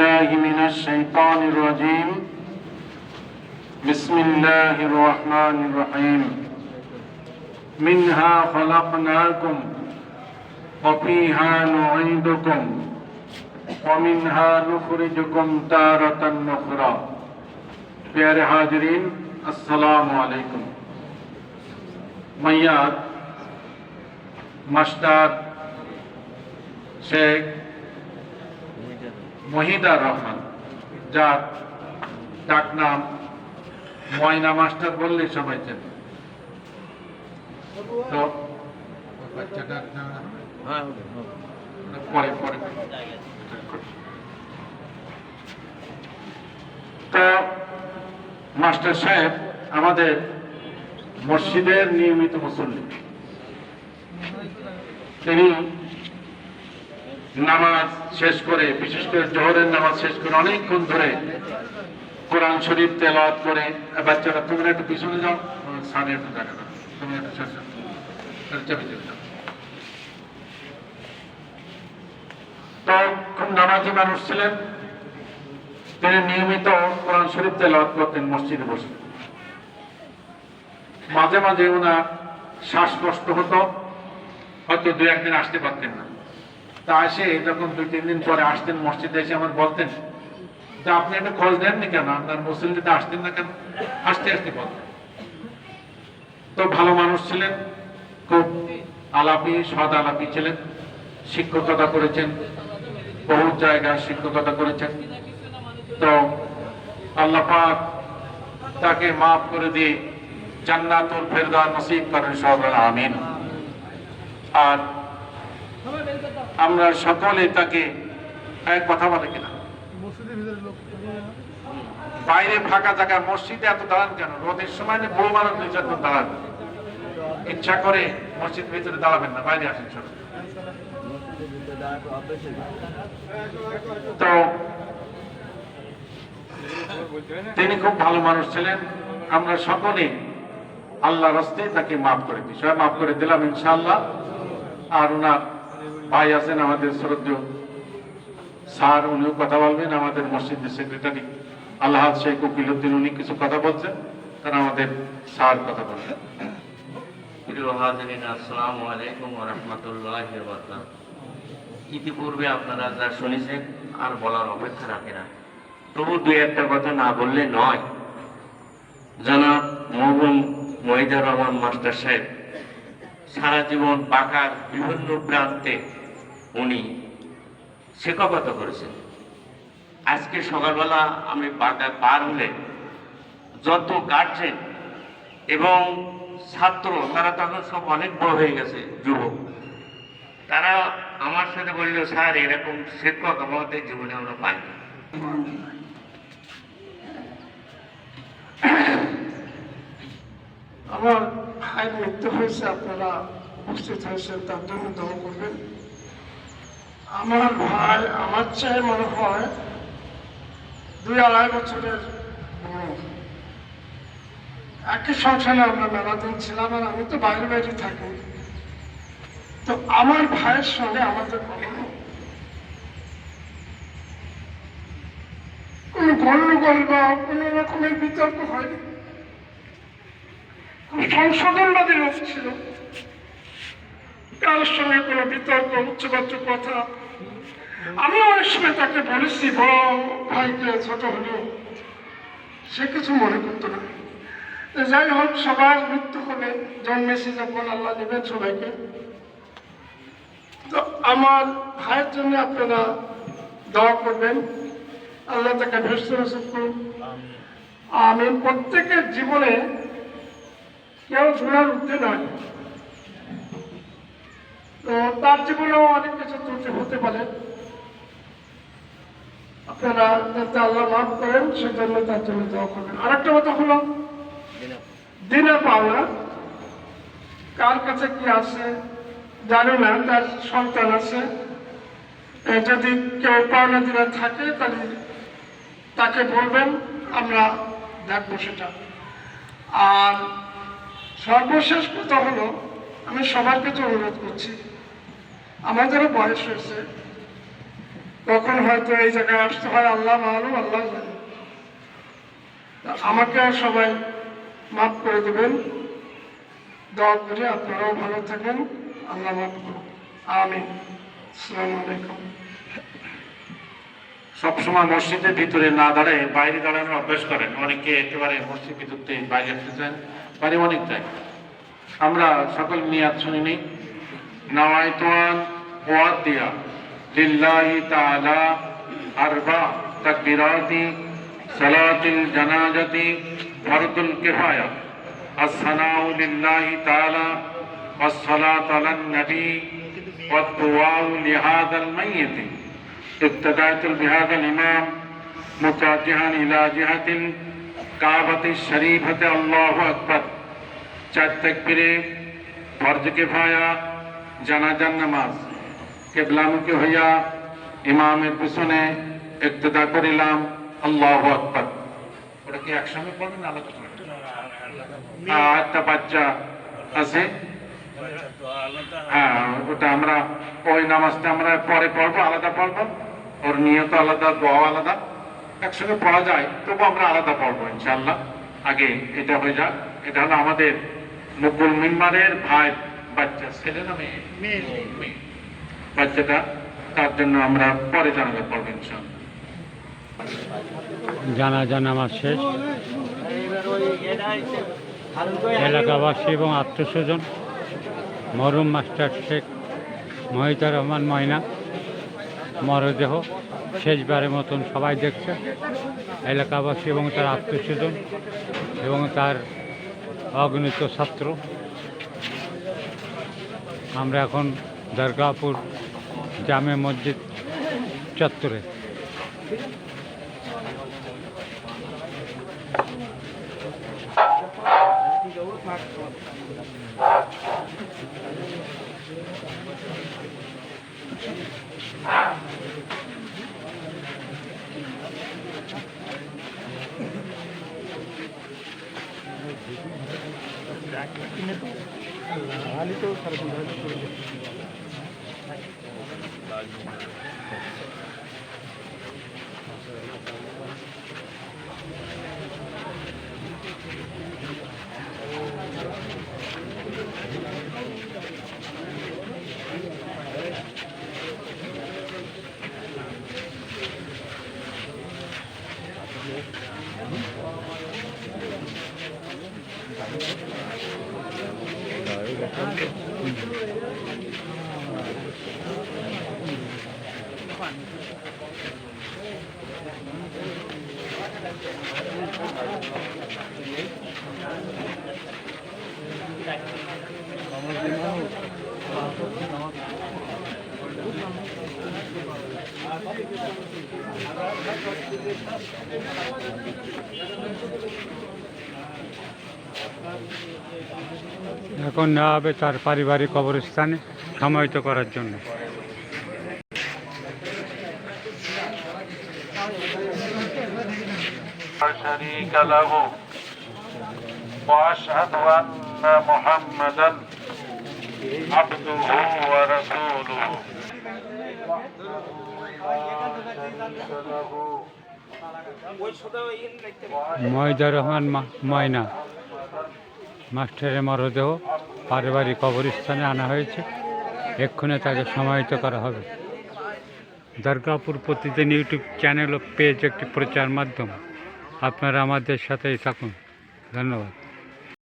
بالله من الشيطان الرجيم. بسم الله الرحمن الرحيم. منها خلقناكم وفيها نعيدكم ومنها نخرجكم تارة أخرى. پیارے حاضرین السلام علیکم. میاد مشتاق شیخ মহিদার রহমান, যার ডাক নাম ময়না মাস্টার বললে সবাই চেনে। তো পরে। তো মাস্টার সাহেব আমাদের মসজিদের নিয়মিত মুসল্লি। তিনি নামাজ শেষ করে, বিশেষ করে জোহরের নামাজ শেষ করে অনেকক্ষণ ধরে কোরআন শরীফ তেলাওয়াত করে। বাচ্চারা, তোমরা একটু পিছনে যাও সাড়ে একটু জায়গা দাও। খুব নামাজি মানুষ ছিলেন। তিনি নিয়মিত কোরআন শরীফ তেলাওয়াত করতেন, মসজিদে বসে মাঝে মাঝে ওনার শ্বাসকষ্ট হতো, হয়তো দু একদিন আসতে পারতেন না। তা এসে যখন দুই, তিন দিন পরে আসতেন, মসজিদে এসে আমার বলতেন যে আপনি একটা খোঁজ দেননি কেন? আপনার মুসলিমদের আসতেন না কেন? আসতে আসতে বলতেন। তো ভালো মানুষ ছিলেন, খুব আলাপি সদ আলাপি ছিলেন, শিক্ষকতা করেছেন বহু জায়গায় শিক্ষকতা করেছেন। তো আল্লাহ পাক তাকে মাফ করে দিয়ে জান্নাতুল ফেরদা নসিব করেন সবাই আমিন আর আমরা সকলে তাকে এক কথা বলে কিনা। বাইরে ফাঁকা জায়গা মসজিদে এত দাঁড়ান কেন? রোদের সময় না বউ মানুষ দুই চারজন দাঁড়ান ইচ্ছা করে মসজিদ ভিতরে দাঁড়াবেন না বাইরে আসেন সব তো তিনি খুব ভালো মানুষ ছিলেন। আমরা সকলে আল্লাহ রাস্তে তাকে মাফ করে দিই। সবাই মাফ করে দিলাম ইনশাআল্লাহ। আর ওনার ভাই আছেন আমাদের শ্রদ্ধেয় স্যার, উনিও কথা বলবেন, আমাদের মসজিদের সেক্রেটারি আল্লাহ শেখ উকিলুদ্দিন উনি কিছু কথা বলছেন, তারা আমাদের স্যার কথা হাজরিন, আসসালামু আলাইকুম ইতিপূর্বে আপনারা যা শুনেছেন, আর বলার অপেক্ষা রাখে না। তবু দুই একটা কথা না বললে নয়। জনাব মহবুম মহিদার রহমান, মাস্টার সাহেব সারা জীবন পাকার বিভিন্ন প্রান্তে উনি শিক্ষকতা করেছেন। আজকে সকালবেলা আমি বাগার পার হলে যত গার্জেন এবং ছাত্র, তারা তখন সব অনেক বড় হয়ে গেছে, যুবক। তারা আমার সাথে বলল, স্যার, এরকম শিক্ষক আমাদের জীবনে আমরা পাইনি আমার ভাইয়ের মৃত্যু হয়েছে, আপনারা উপস্থিত হয়েছেন, তার জন্য দোয়া করবেন। আমার ভাই, আমার চেয়ে মনে হয় দুই আড়াই বছরের একই সংসারে আমরা মেলা দিন ছিলাম আর আমি তো বাইরে বাইরে থাকি। তো আমার ভাইয়ের সঙ্গে আমাদের কখনো কোনো গন্ডগোল বা কোনো রকমের বিতর্ক হয়নি। সংশোধনবাদী লোক ছিল। কারোর সঙ্গে কোনো বিতর্ক উচ্চবাচ্য কথা। আমি অনেক সময় তাকে বলেছি বড় ভাইকে ছোট হলেও সে কিছু মনে করতো না। যাই হোক সবার মৃত্যু হবে জন্মেছি যখন আল্লাহ নেবেন সবাইকে। তো আমার ভাইয়ের জন্য আপনারা দোয়া করবেন। আল্লাহ তাকে ভেস্ত করুন। আমি প্রত্যেকের জীবনে কেউ ঝোলার উঠতে নয় তো তার জীবনেও অনেক কিছু ত্রুটি হতে পারে। আপনারা যাতে আল্লাহ মাফ করেন সেজন্য তার জন্য দোয়া করবেন। আরেকটা কথা হলো দিনে পাওনা কার কাছে কি আছে জানি না তার সন্তান আছে। যদি কেউ পাওনা দিনে থাকে তাহলে তাকে বলবেন আমরা দেখব সেটা। সর্বশেষ কথা হলো, আমি সবার কাছে অনুরোধ করছি। আমার যারা বয়স হয়েছে কখন হয়তো এই জায়গায় আসতে হয়, আল্লাহ মালুম আল্লাহ জানে। আমাকে সবাই মাফ করে দেবেন। দোয়া করে, আপনারাও ভালো থাকেন। আল্লাহ মাফ করুন। আমিন। আসসালামু আলাইকুম। সবসময় মসজিদের ভিতরে না দাঁড়ায় বাইরে দাঁড়ানোর অভ্যাস করেন অনেকে একেবারে মসজিদ ভিতরতে বাইরে আসতে চান বাইরে অনেক যায় আমরা সকল নিয়াত শুনিনি নাওয়াইতুয়ান ওয়াদিয়া লিল্লাহি তাআলা আরবা তাকবীরাতি সালাতিল জানাজাতি ফরদুল কিফায়া الثناء لله تعالى والصلاة على النبي والدعاء لهذا الميت ابتدأت بهذا الإمام متوجها إلى جهة الكعبة الشريفة الله أكبر চার তাকবীরে ফরজ কিফায়া জানাজার নামাজ কেবলামুখী হইয়া ইমামের পিছনে ইক্তদা করিলাম আল্লাহু আকবার ওটা কি একসঙ্গে পড়বেন না আলাদা করে? আর একটা বাচ্চা আছে হ্যাঁ ওটা আমরা ওই নামাজটা আমরা পরে পড়বো আলাদা পড়বো ওর নিয়ত আলাদা দোয়া আলাদা। একসঙ্গে পড়া যায় তবু আমরা আলাদা পড়ব ইনশাল্লাহ আগে এটা হয়ে যাক, এটা হলো আমাদের মুকুল মিম্বারের ভাই, বাচ্চা ছেলে না মেয়ে। বাচ্চাটা, তার জন্য আমরা পরে জানাজা পড়ব ইনশাল্লাহ জানা জানা আমার শেষ। এলাকাবাসী এবং আত্মস্বজন মরুম মাস্টার শেখ মহিতার রহমান ময়না। মরদেহ শেষবারের মতন সবাই দেখছে। এলাকাবাসী এবং তার আত্মীয়স্বজন এবং তার অগণিত ছাত্র। আমরা এখন দরগাপুর জামে মসজিদ চত্বরে। তো এখন নেওয়া হবে তার পারিবারিক কবরস্থানে সমাহিত করার জন্য। شريك له وأشهد أن محمدا عبده ورسوله মহিদার রহমান মা- ময়না মাস্টারের মরদেহ পারিবারিক কবরস্থানে আনা হয়েছে এক্ষণে তাকে সমাহিত করা হবে দুর্গাপুর প্রতিদিন ইউটিউব চ্যানেল ও পেজ একটি প্রচার মাধ্যম আপনারা আমাদের সাথেই থাকুন। ধন্যবাদ।